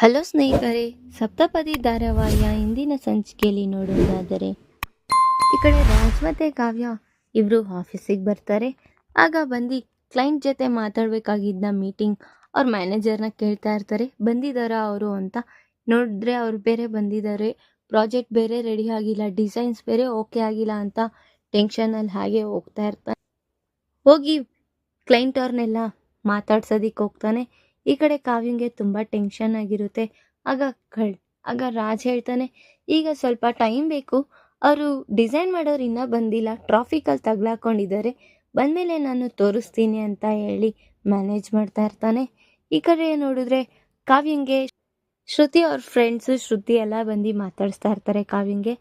Hello ಸ್ನೇಹಿತರೆ, ಸಪ್ತಪದಿ ಧಾರಾವಾಹಿಯ ಇಂದಿನ ಸಂಚಿಕೆಯಲ್ಲಿ ನೋಡೋದಾದರೆ ಈ ಕಡೆ ರಾಜ್ ಕಾವ್ಯ ಇವರು ಆಫೀಸಿಗೆ ಬರ್ತಾರೆ. ಆಗ ಬಂದು ಕ್ಲೈಂಟ್ ಜೊತೆ ಮಾತಾಡಬೇಕಾಗಿದ್ದ ಮೀಟಿಂಗ್ ಅವ್ರ ಮ್ಯಾನೇಜರ್ನ ಕೇಳ್ತಾ ಇರ್ತಾರೆ. ಬಂದಿದ್ದಾರಾ ಅವರು ಅಂತ ನೋಡಿದ್ರೆ ಅವ್ರು ಬೇರೆ ಬಂದಿದ್ದಾರೆ ಪ್ರಾಜೆಕ್ಟ್ ಬೇರೆ ರೆಡಿ ಆಗಿಲ್ಲ ಡಿಸೈನ್ಸ್ ಬೇರೆ ಓಕೆ ಆಗಿಲ್ಲ ಅಂತ ಟೆನ್ಷನಲ್ಲಿ ಹಾಗೆ ಹೋಗ್ತಾ ಇರ್ತಾನೆ ಹೋಗಿ ಕ್ಲೈಂಟ್ ಅವ್ರನ್ನೆಲ್ಲ ಮಾತಾಡ್ಸೋದಿಕ್ಕೆ ಹೋಗ್ತಾನೆ. ಈ ಕಡೆ ಕಾವ್ಯಂಗೆ ತುಂಬ ಟೆನ್ಷನ್ ಆಗಿರುತ್ತೆ. ಆಗ ಕಳ್, ಆಗ ರಾಜ್ ಹೇಳ್ತಾನೆ, ಈಗ ಸ್ವಲ್ಪ ಟೈಮ್ ಬೇಕು. ಅವರು ಡಿಸೈನ್ ಮಾಡೋರು ಇನ್ನೂ ಬಂದಿಲ್ಲ. ಟ್ರಾಫಿಕಲ್ಲಿ ತಗ್ಲಾಕೊಂಡಿದ್ದಾರೆ ಬಂದಮೇಲೆ ನಾನು ತೋರಿಸ್ತೀನಿ ಅಂತ ಹೇಳಿ ಮ್ಯಾನೇಜ್ ಮಾಡ್ತಾ ಇರ್ತಾನೆ. ಈ ಕಡೆ ನೋಡಿದ್ರೆ ಕಾವ್ಯಂಗೆ ಶ್ರುತಿ ಅವ್ರ ಫ್ರೆಂಡ್ಸು ಶ್ರುತಿ ಎಲ್ಲ ಬಂದು ಮಾತಾಡಿಸ್ತಾ ಇರ್ತಾರೆ ಕಾವ್ಯಂಗೆ.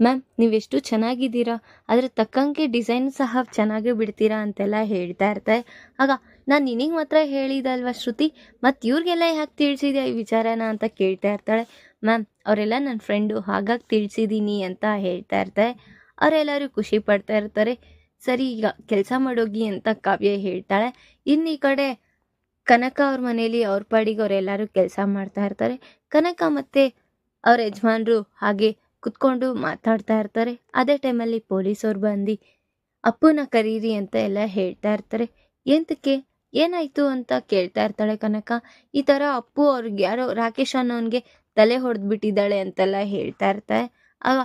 ಮ್ಯಾಮ್, ನೀವೆಷ್ಟು ಚೆನ್ನಾಗಿದ್ದೀರಾ? ಅದರ ತಕ್ಕಂಗೆ ಡಿಸೈನ್ ಸಹ ಚೆನ್ನಾಗೇ ಬಿಡ್ತೀರಾ ಅಂತೆಲ್ಲ ಹೇಳ್ತಾ ಇರ್ತಾರೆ. ಆಗ ನಾನು ನಿನಗೆ ಮಾತ್ರ ಹೇಳಿದಲ್ವಾ ಶ್ರುತಿ? ಮತ್ತು ಇವ್ರಿಗೆಲ್ಲ ಯಾಕೆ ತಿಳಿಸಿದ್ಯಾ ಈ ವಿಚಾರನ ಅಂತ ಕೇಳ್ತಾ ಇರ್ತಾಳೆ. ಮ್ಯಾಮ್, ಅವರೆಲ್ಲ ನನ್ನ ಫ್ರೆಂಡು, ಹಾಗಾಗಿ ತಿಳಿಸಿದ್ದೀನಿ ಅಂತ ಹೇಳ್ತಾ ಇರ್ತಾರೆ. ಅವರೆಲ್ಲರೂ ಖುಷಿ ಪಡ್ತಾ ಇರ್ತಾರೆ. ಸರಿ, ಈಗ ಕೆಲಸ ಮಾಡೋಗಿ ಅಂತ ಕಾವ್ಯ ಹೇಳ್ತಾಳೆ. ಇನ್ನು ಈ ಕಡೆ ಕನಕ ಅವ್ರ ಮನೇಲಿ, ಅವ್ರ ಪಾಡಿಗೆ ಅವರೆಲ್ಲರೂ ಕೆಲಸ ಮಾಡ್ತಾ ಇರ್ತಾರೆ. ಕನಕ ಮತ್ತು ಅವ್ರ ಯಜಮಾನರು ಹಾಗೆ ಕುತ್ಕೊಂಡು ಮಾತಾಡ್ತಾ ಇರ್ತಾರೆ. ಅದೇ ಟೈಮಲ್ಲಿ ಪೊಲೀಸವ್ರು ಬಂದು, ಅಪ್ಪನ ಕರೀರಿ ಅಂತ ಎಲ್ಲ ಹೇಳ್ತಾ ಇರ್ತಾರೆ. ಎಂತಕ್ಕೆ? ಏನಾಯಿತು ಅಂತ ಕೇಳ್ತಾ ಇರ್ತಾಳೆ ಕನಕ. ಈ ಥರ ಅಪ್ಪು ಅವ್ರಿಗೆ ಯಾರೋ ರಾಕೇಶ್ ಅನ್ನೋನ್ಗೆ ತಲೆ ಹೊಡೆದ್ಬಿಟ್ಟಿದ್ದಾಳೆ ಅಂತೆಲ್ಲ ಹೇಳ್ತಾ ಇರ್ತಾರೆ ಅವ,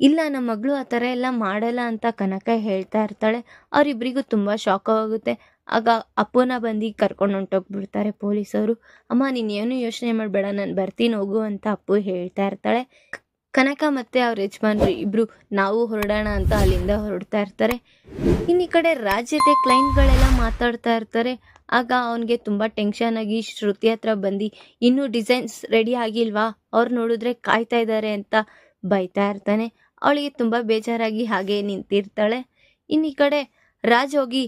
ಇಲ್ಲ, ನಮ್ಮ ಮಗಳು ಆ ಥರ ಎಲ್ಲ ಮಾಡಲ್ಲ ಅಂತ ಕನಕ ಹೇಳ್ತಾ ಇರ್ತಾಳೆ. ಅವರಿಬ್ಬರಿಗೂ ತುಂಬ ಶಾಕ್ ಆಗುತ್ತೆ. ಆಗ ಅಪ್ಪನ ಬಂದು ಕರ್ಕೊಂಡು ಹೊಂಟೋಗ್ಬಿಡ್ತಾರೆ ಪೊಲೀಸವರು. ಅಮ್ಮ, ನೀನು ಏನು ಯೋಚನೆ ಮಾಡಬೇಡ. ನಾನು ಬರ್ತೀನಿ, ಹೋಗು ಅಂತ ಅಪ್ಪು ಹೇಳ್ತಾ ಇರ್ತಾಳೆ. ಕನಕ ಮತ್ತು ಅವ್ರ ಯಜಮಾನ್ರು ಇಬ್ಬರು ನಾವು ಹೊರಡೋಣ ಅಂತ ಅಲ್ಲಿಂದ ಹೊರಡ್ತಾ ಇರ್ತಾರೆ. ಇನ್ನು ಈ ಕಡೆ ರಾಜ್ಯತೆ ಕ್ಲೈಂಟ್ಗಳೆಲ್ಲ ಮಾತಾಡ್ತಾ ಇರ್ತಾರೆ. ಆಗ ಅವನಿಗೆ ತುಂಬ ಟೆನ್ಷನ್ ಆಗಿ ಶ್ರುತಿ ಹತ್ರ ಬಂದು, ಇನ್ನೂ ಡಿಸೈನ್ಸ್ ರೆಡಿ ಆಗಿಲ್ವಾ? ಅವ್ರು ನೋಡಿದ್ರೆ ಕಾಯ್ತಾ ಇದ್ದಾರೆ ಅಂತ ಬೈತಾ ಇರ್ತಾನೆ. ಅವಳಿಗೆ ತುಂಬ ಬೇಜಾರಾಗಿ ಹಾಗೆ ನಿಂತಿರ್ತಾಳೆ. ಇನ್ನು ಈ ಕಡೆ ರಾಜ್ ಹೋಗಿ,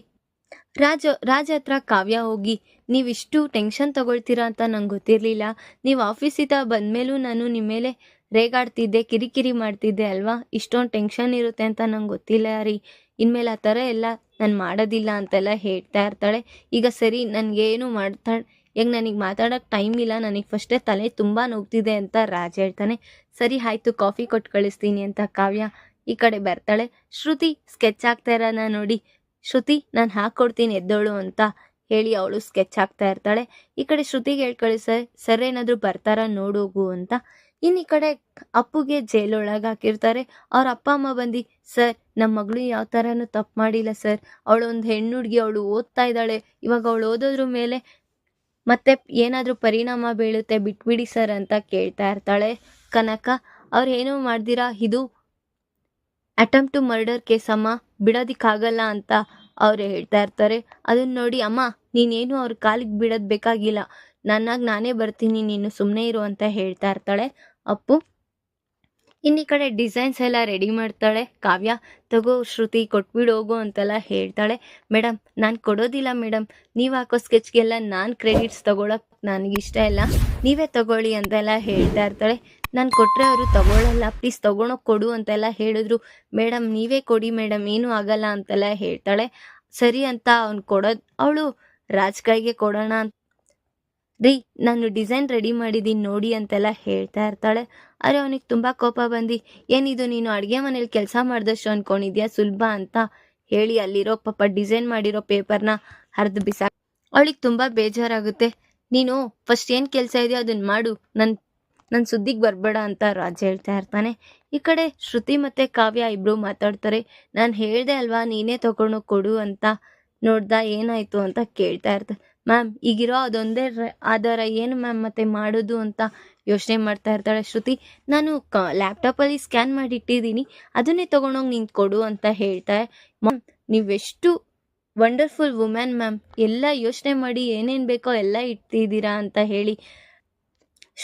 ರಾಜ ರಾಜ ಹತ್ರ ಕಾವ್ಯ ಹೋಗಿ ನೀವಿಷ್ಟು ಟೆನ್ಷನ್ ತಗೊಳ್ತೀರಾ ಅಂತ ನಂಗೆ ಗೊತ್ತಿರಲಿಲ್ಲ. ನೀವು ಆಫೀಸಿಂದ ಬಂದಮೇಲೂ ನಾನು ನಿಮ್ಮ ಮೇಲೆ ರೇಗಾಡ್ತಿದ್ದೆ, ಕಿರಿಕಿರಿ ಮಾಡ್ತಿದ್ದೆ ಅಲ್ವಾ? ಇಷ್ಟೊಂದು ಟೆನ್ಷನ್ ಇರುತ್ತೆ ಅಂತ ನಂಗೆ ಗೊತ್ತಿಲ್ಲ ರೀ ಇನ್ಮೇಲೆ ಆ ಥರ ಎಲ್ಲ ನಾನು ಮಾಡೋದಿಲ್ಲ ಅಂತೆಲ್ಲ ಹೇಳ್ತಾ ಇರ್ತಾಳೆ. ಈಗ ಸರಿ, ನನಗೇನು ಮಾಡ್ತಾಳೆ ಹೆಂಗೆ ನನಗೆ ಮಾತಾಡೋಕ್ಕೆ ಟೈಮ್ ಇಲ್ಲ, ನನಗೆ ಫಸ್ಟೇ ತಲೆ ತುಂಬ ನೋಗ್ತಿದೆ ಅಂತ ರಾಜ ಹೇಳ್ತಾನೆ. ಸರಿ, ಆಯಿತು ಕಾಫಿ ಕೊಟ್ಟು ಕಳಿಸ್ತೀನಿ ಅಂತ ಕಾವ್ಯ ಈ ಕಡೆ ಬರ್ತಾಳೆ. ಶ್ರುತಿ ಸ್ಕೆಚ್ ಆಗ್ತಾ ಇರೋಣ ನೋಡಿ. ಶ್ರುತಿ, ನಾನು ಹಾಕ್ಕೊಡ್ತೀನಿ ಎದ್ದೋಳು ಅಂತ ಹೇಳಿ ಅವಳು ಸ್ಕೆಚ್ ಹಾಕ್ತಾ ಇರ್ತಾಳೆ. ಈ ಕಡೆ ಶ್ರುತಿಗೆ ಹೇಳಿ ಕಳಿಸ, ಸರ್ ಏನಾದರೂ ಬರ್ತಾರ? ನೋಡೋಗು ಅಂತ. ಇನ್ನು ಈ ಕಡೆ ಅಪ್ಪುಗೆ ಜೈಲೊಳಗೆ ಹಾಕಿರ್ತಾರೆ. ಅವ್ರ ಅಪ್ಪ, ಅಮ್ಮ ಬಂದು, ಸರ್ ನಮ್ಮ ಮಗಳು ಯಾವ ಥರನೂ ತಪ್ಪು ಮಾಡಿಲ್ಲ ಸರ್. ಅವಳೊಂದು ಹೆಣ್ಣು ಹುಡುಗಿ ಅವಳು ಓದ್ತಾ ಇದ್ದಾಳೆ. ಇವಾಗ ಅವಳು ಓದೋದ್ರ ಮೇಲೆ ಮತ್ತೆ ಏನಾದರೂ ಪರಿಣಾಮ ಬೀಳುತ್ತೆ ಬಿಟ್ಬಿಡಿ ಸರ್ ಅಂತ ಕೇಳ್ತಾ ಇರ್ತಾಳೆ ಕನಕ. ಅವ್ರು ಏನೂ ಮಾಡ್ದಿರಾ? ಇದು ಅಟೆಂಪ್ ಟು ಮರ್ಡರ್ ಕೇಸ್ ಅಮ್ಮ. ಬಿಡೋದಿಕ್ಕಾಗಲ್ಲ ಅಂತ ಅವ್ರು ಹೇಳ್ತಾ ಇರ್ತಾರೆ. ಅದನ್ನ ನೋಡಿ, ಅಮ್ಮ, ನೀನೇನು ಅವ್ರ ಕಾಲಿಗೆ ಬಿಡೋದು ಬೇಕಾಗಿಲ್ಲ. ನನ್ನಾಗ ನಾನೇ ಬರ್ತೀನಿ, ನೀನು ಸುಮ್ಮನೆ ಇರು ಅಂತ ಹೇಳ್ತಾ ಇರ್ತಾಳೆ. ಅಪ್ಪು. ಇನ್ನು ಕಡೆ ಡಿಸೈನ್ಸ್ ಎಲ್ಲ ರೆಡಿ ಮಾಡ್ತಾಳೆ. ಕಾವ್ಯ, ತಗೋ ಶ್ರುತಿ, ಕೊಟ್ಬಿಡು, ಹೋಗು ಅಂತೆಲ್ಲ ಹೇಳ್ತಾಳೆ. ಮೇಡಮ್ ನಾನು ಕೊಡೋದಿಲ್ಲ ಮೇಡಮ್ ನೀವು ಹಾಕೋ ಸ್ಕೆಚ್ಗೆಲ್ಲ ನಾನು ಕ್ರೆಡಿಟ್ಸ್ ತೊಗೊಳಕ್ಕೆ ನನಗಿಷ್ಟ ಇಲ್ಲ. ನೀವೇ ತಗೊಳ್ಳಿ ಅಂತೆಲ್ಲ ಹೇಳ್ತಾ ಇರ್ತಾಳೆ. ನಾನು ಕೊಟ್ಟರೆ ಅವರು ತಗೊಳ್ಳಲ್ಲ ಪ್ಲೀಸ್ ತೊಗೊಳೋಕೆ ಕೊಡು ಅಂತೆಲ್ಲ ಹೇಳಿದ್ರು. ಮೇಡಮ್ ನೀವೇ ಕೊಡಿ ಮೇಡಮ್ ಏನೂ ಆಗಲ್ಲ ಅಂತೆಲ್ಲ ಹೇಳ್ತಾಳೆ. ಸರಿ ಅಂತ ಅವ್ನು ಕೊಡೋದು ಅವಳು ರಾಜ್ ಕೈಗೆ ಕೊಡೋಣ ಅಂತ ರೀ, ನಾನು ಡಿಸೈನ್ ರೆಡಿ ಮಾಡಿದ್ದೀನಿ ನೋಡಿ ಅಂತೆಲ್ಲ ಹೇಳ್ತಾ ಇರ್ತಾಳೆ. ಆದರೆ ಅವನಿಗೆ ತುಂಬ ಕೋಪ ಬಂದು. ಏನಿದು ನೀನು ಅಡುಗೆ ಮನೇಲಿ ಕೆಲಸ ಮಾಡಿದಷ್ಟು ಅಂದ್ಕೊಂಡಿದ್ಯಾ ಸುಲಭ ಅಂತ ಹೇಳಿ ಅಲ್ಲಿರೋ ಪಾಪ ಡಿಸೈನ್ ಮಾಡಿರೋ ಪೇಪರ್ನ ಹರಿದು ಬಿಸಾ ಅವಳಿಗೆ ತುಂಬ ಬೇಜಾರಾಗುತ್ತೆ. ನೀನು ಫಸ್ಟ್ ಏನು ಕೆಲಸ ಇದೆಯೋ ಅದನ್ನು ಮಾಡು. ನನ್ನ ನನ್ನ ಸುದ್ದಿಗೆ ಬರಬೇಡ ಅಂತ ರಾಜ ಹೇಳ್ತಾ ಇರ್ತಾನೆ. ಈ ಕಡೆ ಶ್ರುತಿ ಮತ್ತು ಕಾವ್ಯ ಇಬ್ಬರು ಮಾತಾಡ್ತಾರೆ. ನಾನು ಹೇಳಿದೆ ಅಲ್ವಾ, ನೀನೇ ತಗೊಂಡು ಕೊಡು ಅಂತ ನೋಡ್ದ ಏನಾಯಿತು ಅಂತ ಕೇಳ್ತಾ ಇರ್ತಾರೆ ಮ್ಯಾಮ್, ಈಗಿರೋ ಅದೊಂದೇ ಆಧಾರ ಏನು ಮ್ಯಾಮ್ ಮತ್ತೆ ಮಾಡೋದು ಅಂತ ಯೋಚನೆ ಮಾಡ್ತಾ ಇರ್ತಾಳೆ ಶ್ರುತಿ. ನಾನು ಕ, ಲ್ಯಾಪ್ಟಾಪಲ್ಲಿ ಸ್ಕ್ಯಾನ್ ಮಾಡಿ ಇಟ್ಟಿದ್ದೀನಿ ಅದನ್ನೇ ತೊಗೊಂಡೋಗಿ ನೀನು ಕೊಡು ಅಂತ ಹೇಳ್ತಾರೆ ಮ್ಯಾಮ್, ನೀವೆಷ್ಟು ವಂಡರ್ಫುಲ್ ವುಮೆನ್ ಮ್ಯಾಮ್. ಎಲ್ಲ ಯೋಚನೆ ಮಾಡಿ ಏನೇನು ಬೇಕೋ ಎಲ್ಲ ಇಟ್ಟಿದ್ದೀರಾ ಅಂತ ಹೇಳಿ.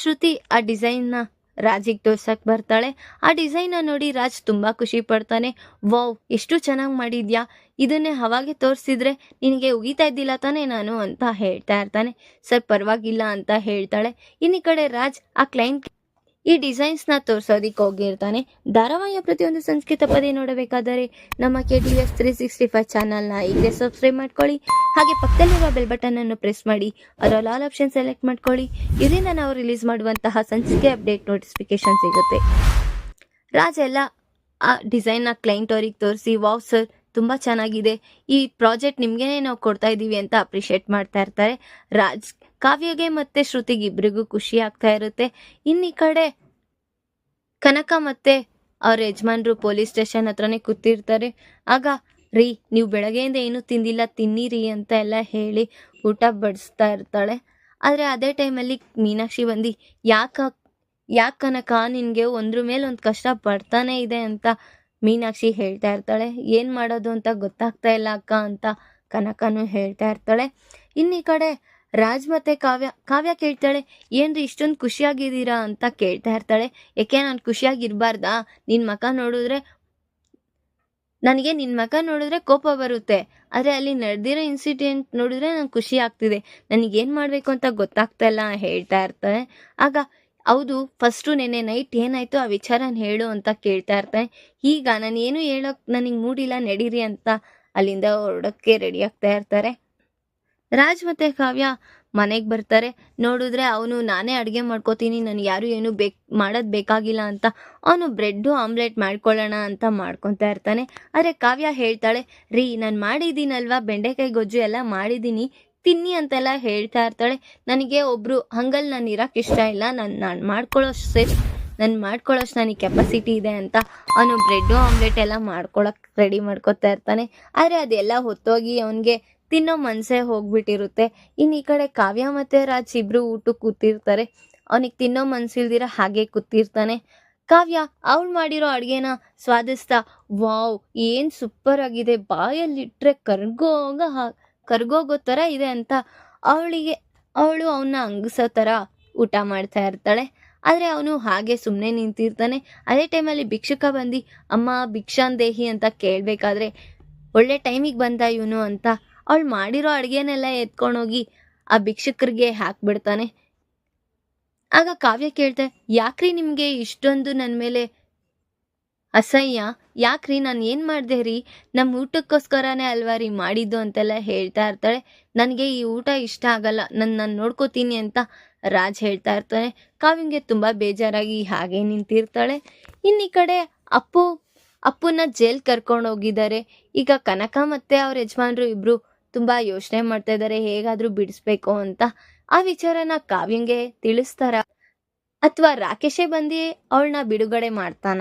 ಶ್ರುತಿ ಆ ಡಿಸೈನ್ನ ರಾಜಿಗೆ ತೋರ್ಸಕ್ಕೆ ಬರ್ತಾಳೆ. ಆ ಡಿಸೈನ ನೋಡಿ ರಾಜ್ ತುಂಬ ಖುಷಿ ಪಡ್ತಾನೆ. ವಾವ್, ಎಷ್ಟು ಚೆನ್ನಾಗಿ ಮಾಡಿದ್ಯಾ? ಇದನ್ನೇ ಹವಾಗೆ ತೋರಿಸಿದ್ರೆ ನಿನಗೆ ಉಗಿತಾ ಇದ್ದಿಲ್ಲ ತಾನೇ ನಾನು? ಅಂತ ಹೇಳ್ತಾ ಇರ್ತಾನೆ. ಸರ್, ಪರವಾಗಿಲ್ಲ, ಅಂತ ಹೇಳ್ತಾಳೆ. ಇನ್ನು ಕಡೆ ರಾಜ್ ಆ ಕ್ಲೈಂಟ್ ಈ ಡಿಸೈನ್ಸ್ನ ತೋರಿಸೋದಿಕ್ಕೆ ಹೋಗಿರ್ತಾನೆ. ಧಾರಾವಾಹಿಯ ಪ್ರತಿಯೊಂದು ಸಂಸ್ಕೃತ ಪದೇ ನೋಡಬೇಕಾದರೆ ನಮ್ಮ K T S three sixty five ಚಾನಲ್ನ ಈಗಲೇ ಸಬ್ಸ್ಕ್ರೈಬ್ ಮಾಡ್ಕೊಳ್ಳಿ. ಹಾಗೆ ಪಕ್ಕದಲ್ಲಿರುವ ಬೆಲ್ ಬಟನ್ ಅನ್ನು ಪ್ರೆಸ್ ಮಾಡಿ. ಅದರಲ್ಲಿ ಆಲ್ ಆಪ್ಷನ್ ಸೆಲೆಕ್ಟ್ ಮಾಡ್ಕೊಳ್ಳಿ. ಇದರಿಂದ ನಾವು ರಿಲೀಸ್ ಮಾಡುವಂತಹ ಸಂಚಿಕೆ ಅಪ್ಡೇಟ್ ನೋಟಿಫಿಕೇಶನ್ ಸಿಗುತ್ತೆ. ರಾಜ ಎಲ್ಲ ಆ ಡಿಸೈನ್ನ ಕ್ಲೈಂಟ್ ಅವ್ರಿಗೆ ತೋರಿಸಿ ವಾವ್ ಸರ್ ತುಂಬ ಚೆನ್ನಾಗಿದೆ. ಈ ಪ್ರಾಜೆಕ್ಟ್ ನಿಮ್ಗೆ ನಾವು ಕೊಡ್ತಾ ಇದ್ದೀವಿ ಅಂತ ಅಪ್ರಿಷಿಯೇಟ್ ಮಾಡ್ತಾ ಇರ್ತಾರೆ. ರಾಜ್, ಕಾವ್ಯಗೆ ಮತ್ತೆ ಶ್ರುತಿಗೆ ಇಬ್ರಿಗೂ ಖುಷಿ ಆಗ್ತಾ ಇರುತ್ತೆ. ಇನ್ನು ಈ ಕಡೆ ಕನಕ ಮತ್ತೆ ಅವ್ರ ಯಜಮಾನ್ರು ಪೊಲೀಸ್ ಸ್ಟೇಷನ್ ಹತ್ರನೇ ಕೂತಿರ್ತಾರೆ. ಆಗ, ರೀ, ನೀವು ಬೆಳಗ್ಗೆಯಿಂದ ಏನೂ ತಿಂದಿಲ್ಲ, ತಿನ್ನಿರಿ ಅಂತ ಎಲ್ಲ ಹೇಳಿ ಊಟ ಬಡಿಸ್ತಾ ಇರ್ತಾಳೆ. ಆದರೆ ಅದೇ ಟೈಮಲ್ಲಿ ಮೀನಾಕ್ಷಿ ಬಂದು, ಯಾಕ, ಯಾಕೆ ಕನಕ ನಿನಗೆ ಒಂದ್ರ ಮೇಲೆ ಒಂದು ಕಷ್ಟ ಪಡ್ತಾನೆ ಇದೆ ಅಂತ ಮೀನಾಕ್ಷಿ ಹೇಳ್ತಾ ಇರ್ತಾಳೆ, ಏನು ಮಾಡೋದು ಅಂತ ಗೊತ್ತಾಗ್ತಾ ಇಲ್ಲ ಅಕ್ಕ ಅಂತ ಕನಕನು ಹೇಳ್ತಾ ಇರ್ತಾಳೆ. ಇನ್ನು ಕಡೆ ರಾಜ್ ಮತ್ತೆ ಕಾವ್ಯ ಕಾವ್ಯ ಕೇಳ್ತಾಳೆ, ಏನ್ರಿ ಇಷ್ಟೊಂದು ಖುಷಿಯಾಗಿದ್ದೀರಾ ಅಂತ ಕೇಳ್ತಾ ಇರ್ತಾಳೆ. ಯಾಕೆ ನಾನು ಖುಷಿಯಾಗಿರ್ಬಾರ್ದಾ? ನಿನ್ನ ಮಕ ನೋಡಿದ್ರೆ, ನನಗೆ ನಿನ್ನ ಮಕ ನೋಡಿದ್ರೆ ಕೋಪ ಬರುತ್ತೆ. ಆದರೆ ಅಲ್ಲಿ ನಡೆದಿರೋ ಇನ್ಸಿಡೆಂಟ್ ನೋಡಿದ್ರೆ ನಂಗೆ ಖುಷಿ ಆಗ್ತಿದೆ. ನನಗೇನು ಮಾಡಬೇಕು ಅಂತ ಗೊತ್ತಾಗ್ತಾ ಇಲ್ಲ ಹೇಳ್ತಾ ಇರ್ತಾಳೆ. ಆಗ ಹೌದು ಫಸ್ಟು ನೆನ್ನೆ ನೈಟ್ ಏನಾಯ್ತು? ಆ ವಿಚಾರನ ಹೇಳು ಅಂತ ಕೇಳ್ತಾ ಇರ್ತಾನೆ. ಈಗ ನಾನು ಏನು ಹೇಳೋಕೆ ನನಗೆ ಮೂಡಿಲ್ಲ, ನಡೀರಿ ಅಂತ ಅಲ್ಲಿಂದ ಹೊರಡೋಕ್ಕೆ ರೆಡಿ ಆಗ್ತಾ ಇರ್ತಾರೆ. ರಾಜ್ ಮತ್ತೆ ಕಾವ್ಯ ಮನೆಗೆ ಬರ್ತಾರೆ. ನೋಡಿದ್ರೆ ಅವನು ನಾನೇ ಅಡುಗೆ ಮಾಡ್ಕೋತೀನಿ ನನಗೆ ಯಾರು ಏನು ಬೇಕು, ಮಾಡೋದು ಬೇಕಾಗಿಲ್ಲ ಅಂತ ಅವನು ಬ್ರೆಡ್ಡು, ಆಮ್ಲೆಟ್ ಮಾಡ್ಕೊಳ್ಳೋಣ ಅಂತ ಮಾಡ್ಕೊತಾ ಇರ್ತಾನೆ. ಆದರೆ ಕಾವ್ಯ ಹೇಳ್ತಾಳೆ, ರೀ ನಾನು ಮಾಡಿದ್ದೀನಲ್ವಾ? ಬೆಂಡೆಕಾಯಿ ಗೊಜ್ಜು ಎಲ್ಲ ಮಾಡಿದ್ದೀನಿ. ತಿನ್ನಿ ಅಂತೆಲ್ಲ ಹೇಳ್ತಾ ಇರ್ತಾಳೆ. ನನಗೆ ಒಬ್ಬರು ಹಂಗಲ್ ನಾನು ಇರೋಕ್ಕೆ ಇಷ್ಟ ಇಲ್ಲ. ನಾನು ನಾನು ಮಾಡ್ಕೊಳ್ಳೋಷ್ಟು ಸೇಫ್ ನಾನು ಮಾಡ್ಕೊಳ್ಳೋಷ್ಟು ನನಗೆ ಕೆಪಾಸಿಟಿ ಇದೆ ಅಂತ ಅವನು ಬ್ರೆಡ್ಡು ಆಮ್ಲೆಟ್ ಎಲ್ಲ ಮಾಡ್ಕೊಳಕ್ಕೆ ರೆಡಿ ಮಾಡ್ಕೊತಾ ಇರ್ತಾನೆ. ಆದರೆ ಅದೆಲ್ಲ ಹೊತ್ತೋಗಿ ಅವನಿಗೆ ತಿನ್ನೋ ಮನಸ್ಸೇ ಹೋಗ್ಬಿಟ್ಟಿರುತ್ತೆ. ಇನ್ನು ಈ ಕಡೆ ಕಾವ್ಯ ಮತ್ತು ರಾಜ್ ಇಬ್ರು ಊಟಕ್ಕೆ ಕೂತಿರ್ತಾರೆ. ಅವನಿಗೆ ತಿನ್ನೋ ಮನ್ಸಿಲ್ದಿರ ಹಾಗೆ ಕೂತಿರ್ತಾನೆ. ಕಾವ್ಯ, ಅವಳು ಮಾಡಿರೋ ಅಡುಗೆನ ಸ್ವಾದಿಸ್ತಾ, ವಾವ್, ಏನು ಸೂಪರ್ ಆಗಿದೆ. ಬಾಯಲ್ಲಿಟ್ಟರೆ ಕರ್ಗೋಗ ಕರ್ಗೋಗೋ ಥರ ಇದೆ ಅಂತ ಅವಳಿಗೆ, ಅವಳು ಅವನ್ನ ಅಂಗಿಸೋ ಥರ ಊಟ ಮಾಡ್ತಾ ಇರ್ತಾಳೆ. ಆದರೆ ಅವನು ಹಾಗೆ ಸುಮ್ಮನೆ ನಿಂತಿರ್ತಾನೆ. ಅದೇ ಟೈಮಲ್ಲಿ ಭಿಕ್ಷುಕ ಬಂದು, ಅಮ್ಮ, ಭಿಕ್ಷಾನ್ ದೇಹಿ ಅಂತ ಕೇಳಬೇಕಾದ್ರೆ ಒಳ್ಳೆ ಟೈಮಿಗೆ ಬಂದ ಇವನು ಅಂತ ಅವಳು ಮಾಡಿರೋ ಅಡುಗೆನೆಲ್ಲ ಎತ್ಕೊಂಡೋಗಿ ಆ ಭಿಕ್ಷುಕರಿಗೆ ಹಾಕ್ಬಿಡ್ತಾನೆ. ಆಗ ಕಾವ್ಯ ಕೇಳ್ತಾ, ಯಾಕ್ರಿ ನಿಮಗೆ ಇಷ್ಟೊಂದು ನನ್ನ ಮೇಲೆ ಅಸಹ್ಯ. ಯಾಕ್ರಿ ನಾನು ಏನು ಮಾಡಿದೆ ರೀ? ನಮ್ಮ ಊಟಕ್ಕೋಸ್ಕರನೇ ಅಲ್ವಾ ರೀ ಮಾಡಿದ್ದು ಅಂತೆಲ್ಲ ಹೇಳ್ತಾ ಇರ್ತಾಳೆ. ನನಗೆ ಈ ಊಟ ಇಷ್ಟ ಆಗಲ್ಲ. ನನ್ನ ನಾನು ನೋಡ್ಕೋತೀನಿ ಅಂತ ರಾಜ್ ಹೇಳ್ತಾ ಇರ್ತಾನೆ. ಕಾವ್ಯಂಗೆ ತುಂಬ ಬೇಜಾರಾಗಿ ಹಾಗೆ ನಿಂತಿರ್ತಾಳೆ. ಇನ್ನು ಈ ಕಡೆ ಅಪ್ಪು ಅಪ್ಪನ್ನ ಜೈಲ್ ಕರ್ಕೊಂಡು ಹೋಗಿದ್ದಾರೆ. ಈಗ ಕನಕ ಮತ್ತೆ ಅವ್ರ ಯಜಮಾನ್ರು ಇಬ್ಬರು ತುಂಬ ಯೋಚನೆ ಮಾಡ್ತಾ ಇದ್ದಾರೆ. ಹೇಗಾದರೂ ಬಿಡಿಸ್ಬೇಕು ಅಂತ. ಆ ವಿಚಾರನ ಕಾವ್ಯಂಗೆ ತಿಳಿಸ್ತಾರ? ಅಥವಾ ರಾಕೇಶೇ ಬಂದು ಅವಳನ್ನ ಬಿಡುಗಡೆ ಮಾಡ್ತಾನ?